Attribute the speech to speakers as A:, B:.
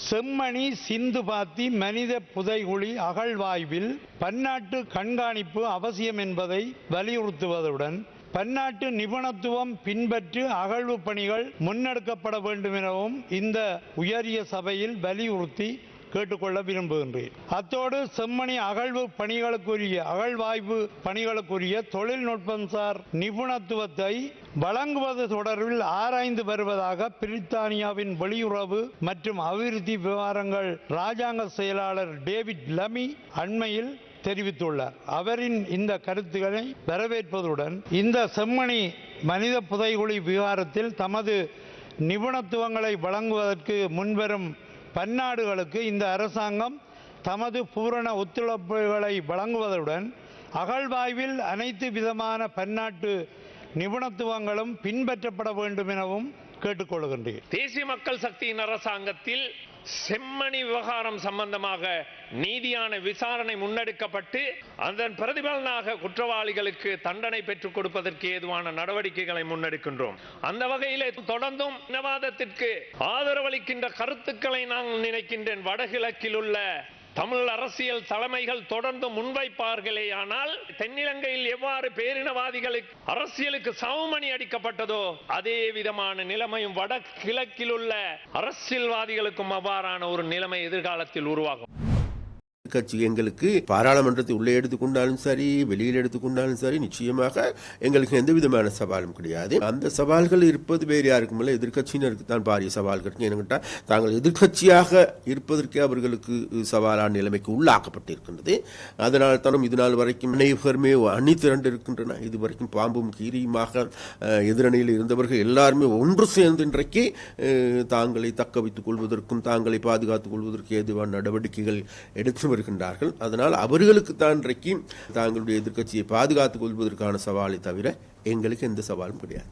A: செம்மணி சிந்து பாத்தி மனித புதைகுழி அகழ்வாய்வில் பன்னாட்டு கண்காணிப்பு அவசியம் என்பதை வலியுறுத்துவதுடன் பன்னாட்டு நிபுணத்துவம் பின்பற்றி அகழ்வு பணிகள் முன்னெடுக்கப்பட வேண்டும் எனவும் இந்த உயரிய சபையில் வலியுறுத்தி கேட்டுக்கொள்ள விரும்புகின்றேன். அத்தோடு செம்மணி அகழ்வு பணிகளுக்குரிய அகழ்வாய்வு பணிகளுக்குரிய தொழில்நுட்பம்சார் நிபுணத்துவத்தை வழங்குவது தொடர்பில் ஆராய்ந்து வருவதாக பிரித்தானியாவின் வெளியுறவு மற்றும் அபிவிருத்தி விவகாரங்கள் ராஜாங்க செயலாளர் டேவிட் லமி அண்மையில் தெரிவித்துள்ளார். அவரின் இந்த கருத்துக்களை வரவேற்பதுடன் இந்த செம்மணி மனித புதைகுழி விவகாரத்தில் தமது நிபுணத்துவங்களை வழங்குவதற்கு முன்வரும் பன்னாடுகளுக்கு இந்த அரசாங்கம் தமது பூரண ஒத்துழைப்புகளை வழங்குவதுடன் அகழ்வாய்வில் அனைத்து விதமான பன்னாட்டு நிபுணத்துவங்களும் பின்பற்றப்பட வேண்டும் எனவும் கேட்டுக்கொள்கின்றேன்.
B: தேசிய மக்கள் சக்தியின் அரசாங்கத்தில் செம்மணி விவகாரம் சம்பந்தமாக நீதியான விசாரணை முன்னெடுக்கப்பட்டு அதன் பிரதிபலனாக குற்றவாளிகளுக்கு தண்டனை பெற்றுக் கொடுப்பதற்கு ஏதுவான நடவடிக்கைகளை முன்னெடுக்கின்றோம். அந்த வகையிலே தொடர்ந்தும் இனவாதத்திற்கு ஆதரவளிக்கின்ற கருத்துக்களை நான் நினைக்கின்றேன். வடகிழக்கில் உள்ள தமிழ் அரசியல் தலைமைகள் தொடர்ந்து முன்வைப்பார்களே ஆனால் தென்னிலங்கையில் எவ்வாறு பேரினவாதிகளுக்கு அரசியலுக்கு சவுமணி அடிக்கப்பட்டதோ அதே விதமான நிலைமையும் வடகிழக்கில் உள்ள அரசியல்வாதிகளுக்கும் அவ்வாறான ஒரு நிலைமை எதிர்காலத்தில் உருவாகும்.
C: கட்சி எங்களுக்கு பாராளுமன்றத்தை உள்ளே எடுத்துக்கொண்டாலும் சரி வெளியில் எடுத்துக்கொண்டாலும் சரி நிச்சயமாக எங்களுக்கு எந்த விதமான சவாலும் கிடையாது. அந்த சவால்கள் இருப்பது வேறு யாருக்கும் இல்லை. எதிர்க்கட்சியினருக்கு தான் பாரிய சவால்கள் இருக்கு. ஏன்னு தாங்கள் எதிர்க்கட்சியாக இருப்பதற்கே அவர்களுக்கு சவாலான நிலைமைக்கு உள்ளாக்கப்பட்டிருக்கின்றது. அதனால் தானும் இது நாள் வரைக்கும் அனைவருமே அணி திரண்டு இருக்கின்றன. இது வரைக்கும் பாம்பும் கீரியுமாக எதிரணியில் இருந்தவர்கள் எல்லாருமே ஒன்று சேர்ந்து இன்றைக்கு தாங்களை தக்க வைத்துக் கொள்வதற்கும் தாங்களை பாதுகாத்துக் கொள்வதற்கு ஏதுவான நடவடிக்கைகள் எடுத்து வருகின்றார்கள் அதனால் அவர்களுக்கு தான் இன்றைக்கு தாங்களுடைய எதிர்க்கட்சியை பாதுகாத்துக் கொள்வதற்கான சவாலை தவிர எங்களுக்கு எந்த சவாலும் கிடையாது.